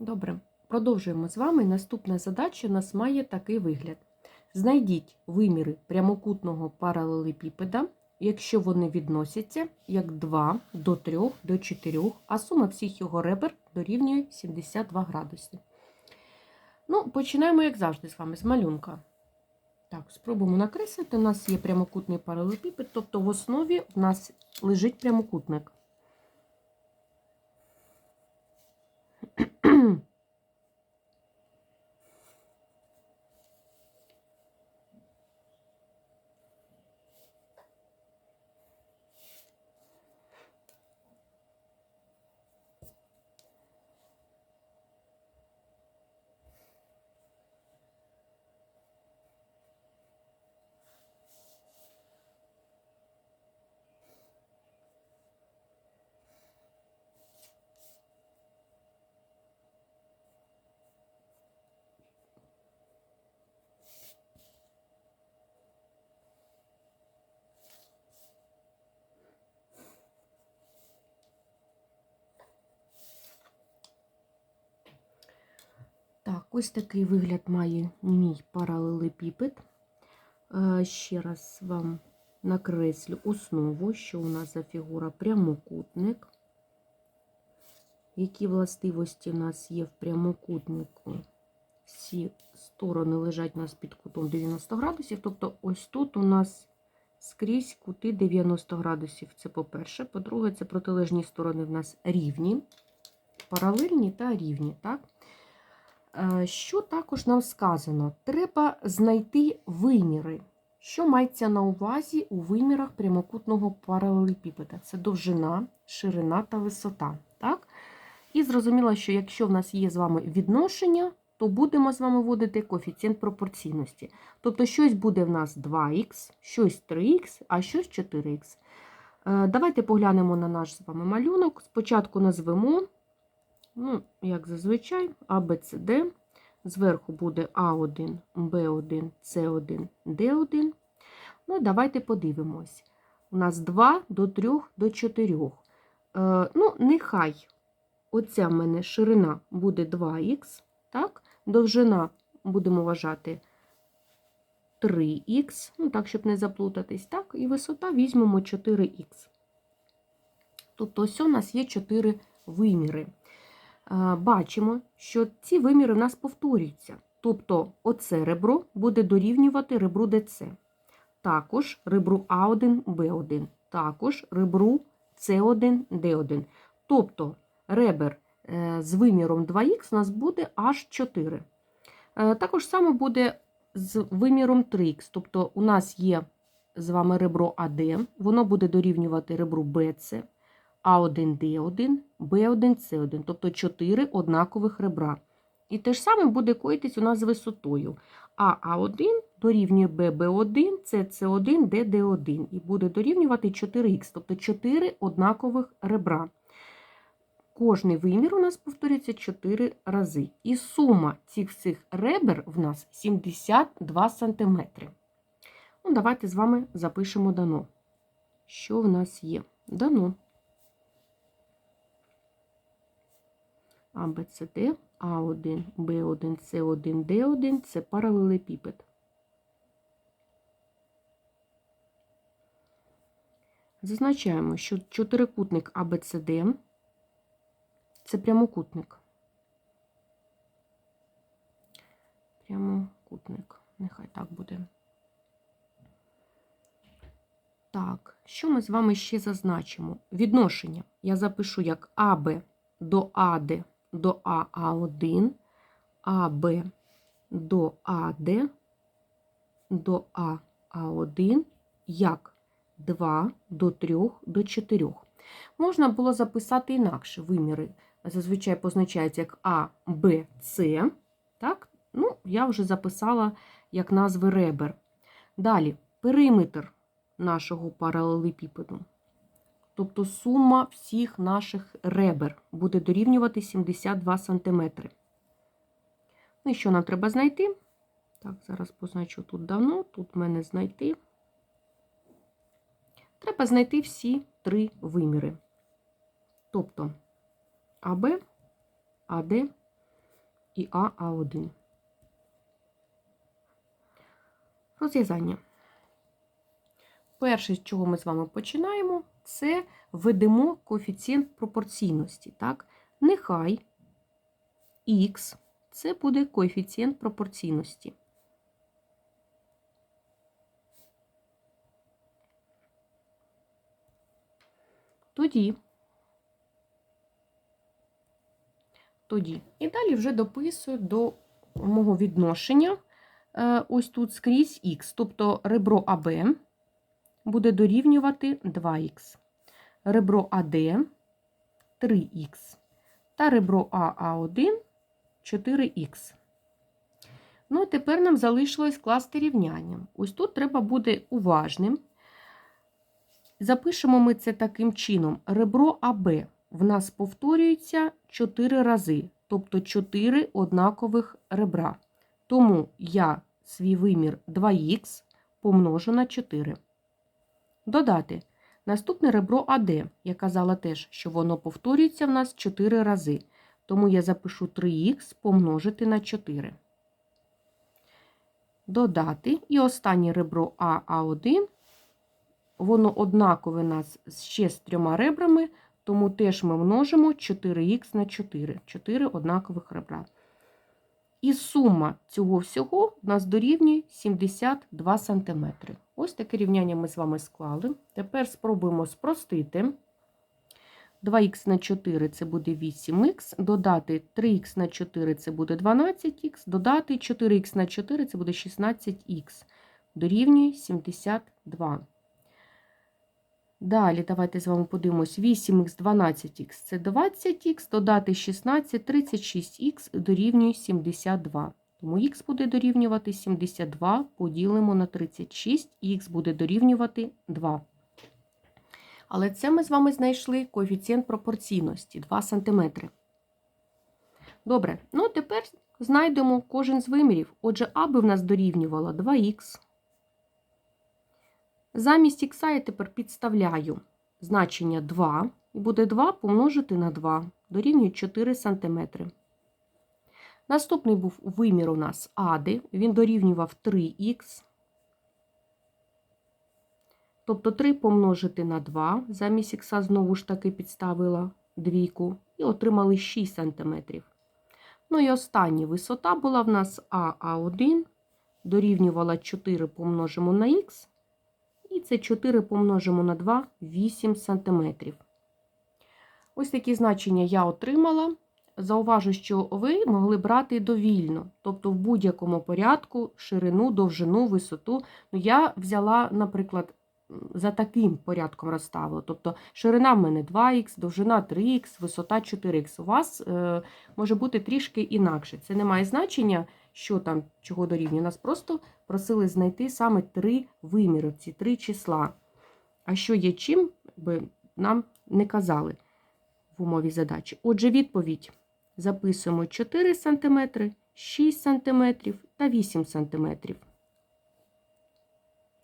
Добре, продовжуємо з вами. Наступна задача у нас має такий вигляд. Знайдіть виміри прямокутного паралелепіпеда, якщо вони відносяться як 2 до 3 до 4, а сума всіх його ребер дорівнює 72 градуси. Ну, починаємо, як завжди, з вами з малюнка. Так, спробуємо накреслити. У нас є прямокутний паралелепіпед, тобто в основі в нас лежить прямокутник. Так, ось такий вигляд має мій паралелепіпед. Е, Ще раз вам накреслю основу, що у нас за фігура прямокутник. Які властивості у нас є в прямокутнику? Всі сторони лежать у нас під кутом 90 градусів. Тобто, ось тут у нас скрізь кути 90 градусів. Це по-перше. По-друге, це протилежні сторони в нас рівні, паралельні та рівні. так? Е, Що також нам сказано? Треба знайти виміри. Що мається на увазі у вимірах прямокутного паралелепіпеда? Це довжина, ширина та висота. Так? І зрозуміло, що якщо в нас є з вами відношення, то будемо з вами вводити коефіцієнт пропорційності. Тобто щось буде в нас 2х, щось 3х, а щось 4х. Е, Давайте поглянемо на наш з вами малюнок. Спочатку назвемо Ну, як зазвичай, А. Зверху буде А1, Б1, С1, Д1. Ну, давайте подивимось. У нас 2 до 3 до 4. Е, ну, нехай оця в мене ширина буде 2х, так? Довжина будемо вважати 3х, ну так, щоб не заплутатись, так? І висота візьмемо 4х. Тобто, ось у нас є 4 виміри бачимо, що ці виміри в нас повторюються. Тобто оце ребро буде дорівнювати ребру ДЦ. Також ребру А1, Б1, також ребру С1, Д1. Тобто ребер е, з виміром 2х у нас буде аж 4. Е, також саме буде з виміром 3х. Тобто у нас є з вами ребро АД, воно буде дорівнювати ребру БЦ. А1Д1, Б1С1, тобто 4 однакових ребра. І те ж саме буде коїтись у нас з висотою. А А1 дорівнює ББ1, СС1, ДД1. І буде дорівнювати 4х, тобто 4 однакових ребра. Кожний вимір у нас повторюється 4 рази. І сума цих всіх ребер в нас 72 см. Ну, Давайте з вами запишемо дано. Що в нас є? Дано. Д, А1, Б1, С1, Д1 це паралелепіпед. Зазначаємо, що чотирикутник АБЦД це прямокутник. Прямокутник. Нехай так буде. Так, що ми з вами ще зазначимо? Відношення я запишу як АБ до АД до АА1, АБ до АД, до АА1, як 2 до 3 до 4. Можна було записати інакше виміри. Зазвичай позначаються як А? Ну, Я вже записала як назви ребер. Далі периметр нашого паралелепіпеду. Тобто сума всіх наших ребер буде дорівнювати 72 см. Ну і що нам треба знайти? Так, зараз позначу тут давно, тут в мене знайти. Треба знайти всі три виміри. Тобто АБ, АД, і А, А1. Розв'язання. Перше, з чого ми з вами починаємо, це введемо коефіцієнт пропорційності. Так? Нехай х це буде коефіцієнт пропорційності. Тоді, тоді. І далі вже дописую до мого відношення е, ось тут скрізь х, тобто ребро АБ буде дорівнювати 2х, ребро АД 3х та ребро АА1 4х. Ну, тепер нам залишилось скласти рівняння. Ось тут треба бути уважним. Запишемо ми це таким чином. Ребро АБ в нас повторюється 4 рази, тобто 4 однакових ребра. Тому я свій вимір 2х помножу на 4. Додати. Наступне ребро АД. Я казала теж, що воно повторюється в нас 4 рази. Тому я запишу 3х помножити на 4. Додати. І останнє ребро АА1. Воно однакове нас ще з трьома ребрами, тому теж ми множимо 4х на 4. 4 однакових ребра. І сума цього всього у нас дорівнює 72 см. Ось таке рівняння ми з вами склали. Тепер спробуємо спростити. 2х на 4 це буде 8х, додати 3х на 4 це буде 12х, додати 4х на 4 це буде 16х. Дорівнює 72. Далі, давайте з вами подивимось. 8х, 12х це 20х, додати 16, 36х дорівнює 72. Тому х буде дорівнювати 72, поділимо на 36, і х буде дорівнювати 2. Але це ми з вами знайшли коефіцієнт пропорційності 2 см. Добре, ну тепер знайдемо кожен з вимірів. Отже, А би в нас дорівнювало 2х. Замість х я тепер підставляю значення 2, і буде 2 помножити на 2, дорівнює 4 см. Наступний був вимір у нас ади, він дорівнював 3х. Тобто 3 помножити на 2, замість х знову ж таки підставила двійку, і отримали 6 см. Ну і остання висота була в нас АА1, дорівнювала 4 помножимо на х, і це 4 помножимо на 2 8 см. Ось такі значення я отримала. Зауважу, що ви могли брати довільно, тобто в будь-якому порядку ширину, довжину, висоту. Ну, Я взяла, наприклад, за таким порядком розставила. Тобто ширина в мене 2х, довжина 3х, висота 4х. У вас е, може бути трішки інакше. Це не має значення, що там чого дорівнює. Нас просто просили знайти саме три виміри, ці три числа. А що є чим, би нам не казали в умові задачі. Отже, відповідь записуємо 4 см, 6 см та 8 см.